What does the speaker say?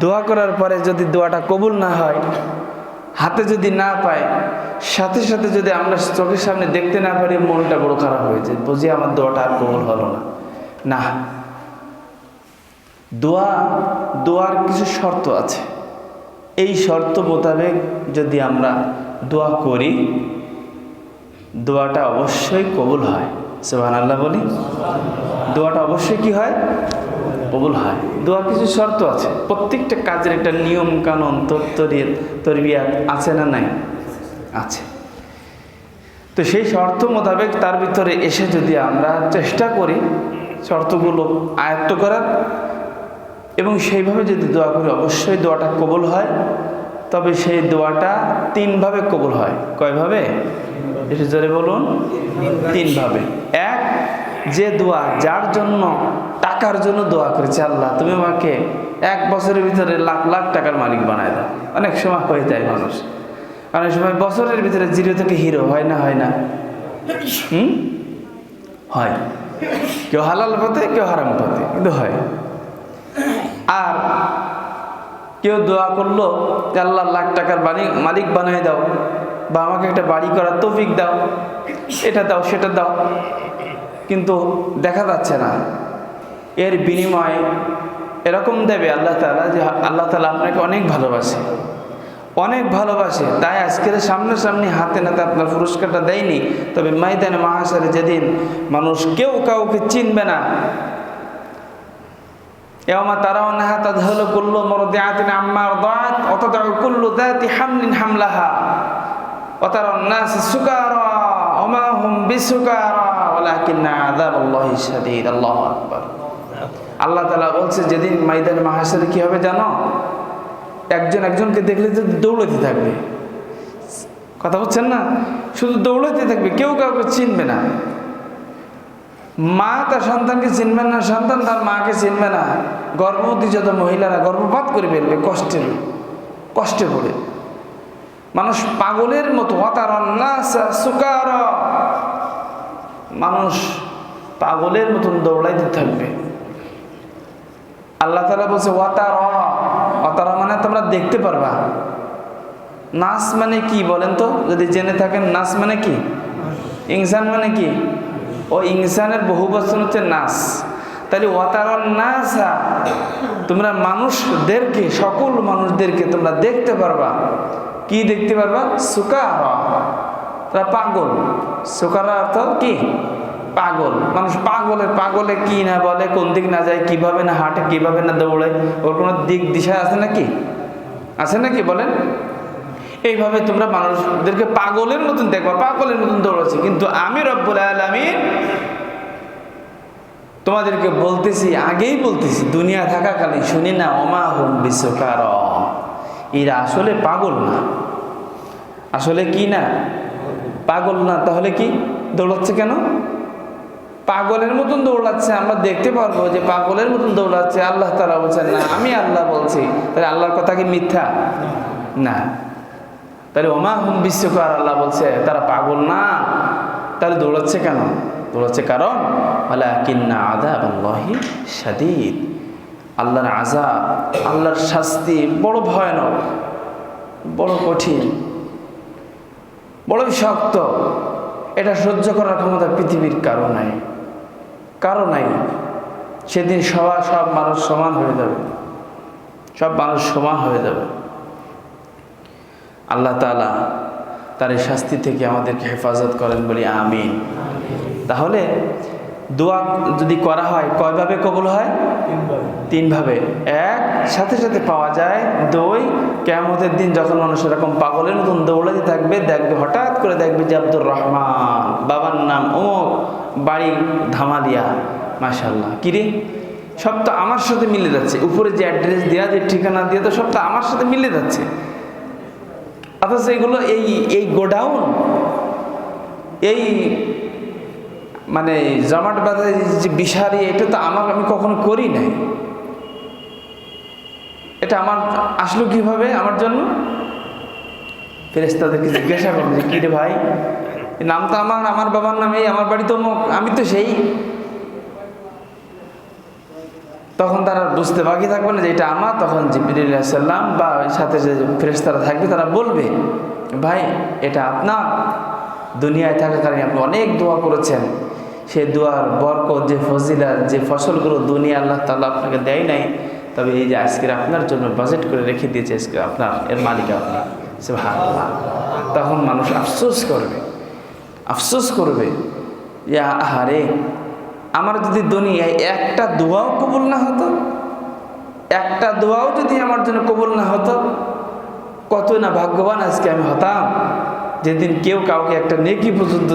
দোয়া করার পরে যদি দোয়াটা কবুল না হয়, হাতে যদি না পায়, সাথে সাথে যদি আমরা চোখের সামনে দেখতে না পারি, মনটা বড় খারাপ হয়ে যায়। বুঝি আমার দোয়াটা আর কবুল হলো না। না। দোয়া, দোয়ার কিছু শর্ত আছে। এই শর্ত মোতাবেক যদি আমরা দোয়া করি, দোয়াটা অবশ্যই কবুল হয়। সুবহান আল্লাহ বলি। দোয়াটা অবশ্যই কি হয়? কবুল হয়। দোয়ার কিছু শর্ত আছে। প্রত্যেকটা কাজের একটা নিয়ম কানুন তরবিয়াত আছে না নাই? আছে। তো সেই শর্ত মোতাবেক তার ভিতরে এসে যদি আমরা চেষ্টা করি শর্তগুলো আয়ত্ত করার, এবং সেইভাবে যদি দোয়া করি, অবশ্যই দোয়াটা কবুল হয়। তবে সেই দোয়াটা তিনভাবে কবুল হয়। কয়ভাবে? একটু জোরে বলুন। তিনভাবে। এক, যে দোয়া যার জন্য টাকার জন্য দোয়া করেছে, আল্লাহ, তুমি আমাকে এক বছরের ভিতরে লাখ লাখ টাকার মালিক বানায় দাও। অনেক সময় হয়ে যায় মানুষ। অনেক সময় বছরের ভিতরে জিরো থেকে হিরো, হয় না হয় না? হুম? হয়। কেউ হালাল পথে, কেউ হারাম পথে, কিন্তু হয়। আর কেউ দোয়া করল আল্লাহ লাখ টাকার বাড়ি মালিক বানিয়ে দাও, বা আমাকে একটা বাড়ি করার তৌফিক দাও, এটা দাও, সেটা দাও। কিন্তু দেখা যাচ্ছে না। এর বিনিময়ে এরকম দেবে আল্লাহ তালা যে আল্লাহ তালা আপনাকে অনেক ভালোবাসে। অনেক ভালোবাসে। তাই আজকের সামনাসামনি হাতে নাতে আপনার পুরস্কারটা দেয়নি। তবে মাইদানে মহাসারে যেদিন মানুষ কেউ কাউকে চিনবে না এমা ধলো দাঁত অত হামলিন সুকার অমা আল্লাহ আকবর। তালা বলছে, যেদিন মাইদানে মাহাসারে কি হবে জানো? একজন একজনকে দেখলে তো দৌড়াতে থাকবে। কথা বলছেন না? শুধু দৌড়াতে থাকবে, কেউ কাউকে চিনবে না। মা তার সন্তানকে চিনবে না, সন্তান তার মাকে চিনবে না। গর্ভবতী যত মহিলারা গর্ভপাত করে ফেলবে কষ্টের, কষ্টে পড়ে। মানুষ পাগলের মতো সুকার। মানুষ পাগলের মতন দৌড়াইতে থাকবে। আল্লাহ তালা বলছে, ওয়াতার। অতার মানে তোমরা দেখতে পারবা। নাচ মানে কি বলেন তো? যদি জেনে থাকেন নাচ মানে কি? ইনসান মানে কি? ও ইনসানের বহু বচন হচ্ছে নাস। তাহলে ওয়াতারন নাসা, তোমরা মানুষদেরকে, সকল মানুষদেরকে তোমরা দেখতে পারবা। কি দেখতে পারবা? সুকারা। তারা পাগল। সুকারা অর্থ কি? পাগল। মানুষ পাগলের, পাগলে কি না বলে, কোন দিক না যায়, কীভাবে না হাঁটে, কীভাবে না দৌড়ে, ওর কোনো দিক, দিশা আছে নাকি? আছে নাকি বলেন? এইভাবে তোমরা মানুষদেরকে পাগলের মতন দেখবা, পাগলের মতন দৌড়াচ্ছে। কিন্তু আমি রব্বুল আলমী তোমাদেরকে বলতেছি, আগেই বলতেছি, দুনিয়া থাকাকালীন শুনি না অমা হোম বিশ্বকার এরা আসলে পাগল না। আসলে কি না? পাগল না, তাহলে কি দৌড়াচ্ছে কেন? পাগলের মতন দৌড়াচ্ছে, আমরা দেখতে পারব যে পাগলের মতন দৌড়াচ্ছে, আল্লাহ তারা বলছেন, না, আমি আল্লাহ বলছি। তাহলে আল্লাহর কথা কি মিথ্যা? না। তাহলে ওমা হুম বিশ্বকার আল্লাহ বলছে, তারা পাগল না। তাহলে দৌড়াচ্ছে কেন? দৌড়াচ্ছে কারণ বলে কিন্না আদাব আল্লাহি সাদিদ আল্লাহর আজাব আল্লাহর শাস্তি বড় ভয়ানক, বড় কঠিন বড় শক্ত। এটা সহ্য করার ক্ষমতা পৃথিবীর কারও নাই। কারও নাই। সেদিন সবার সব মানুষ সমান হয়ে যাবে। সব মানুষ সমান হয়ে যাবে। আল্লাহ তালা তার এই শাস্তি থেকে আমাদেরকে হেফাজত করেন বলি আমিন। তাহলে দোয়া যদি করা হয় কয়ভাবে কবুল হয়? তিনভাবে। এক সাথে সাথে পাওয়া যায়। দুই কেমতের দিন যখন মানুষ এরকম পাগলের মতন দৌড়াতে থাকবে দেখবে হঠাৎ করে দেখবে যে আব্দুর রহমান। বাবার নাম অমুক বাড়ি ধামালিয়া মাশাল্লাহ কিরে সব তো আমার সাথে মিলে যাচ্ছে। উপরে যে অ্যাড্রেস দেওয়া যে ঠিকানা দেওয়া তো সব তো আমার সাথে মিলে যাচ্ছে। অথচ এগুলো এই এই গোডাউন, এই মানে জমাট বাজার যে বিষারি এটা তো আমার, আমি কখনো করি নাই। এটা আমার, আসলো কীভাবে? আমার জন্য? ফেরেস্তাদেরকে জিজ্ঞাসা করব যে কিরে ভাই? নাম তো আমার আমার বাবার নামে আমার বাড়ি তো মুখ আমি তো সেই। তখন তারা বুঝতে বাকি থাকবে না যে এটা আমার, তখন জিবির সাল্লাম বা সাথে যে ফেরেশতারা থাকবে, তারা বলবে, ভাই, এটা আপনার। দুনিয়ায় থাকাকালীন আপনি অনেক দোয়া করেছেন। সে দোয়ার বরকত, যে ফজিলা যে ফসলগুলো দুনিয়া আল্লাহ তাআলা আপনাকে দেয় নাই, তবে এই যে আজকের আপনার জন্য বাজেট করে রেখে দিয়েছে, আজকে আপনার, এর মালিক আপনি। সে তখন মানুষ আফসোস করবে। আফসোস করবে, ইয়া আহারে, আমার যদি দুনিয়ায় একটা দোয়াও কবুল না হতো, একটা দোয়াও যদি আমার জন্য কবুল না হতো কত না ভাগ্যবান আজকে আমি হতাম, যেদিন কেউ কাউকে একটা নেকি পর্যন্ত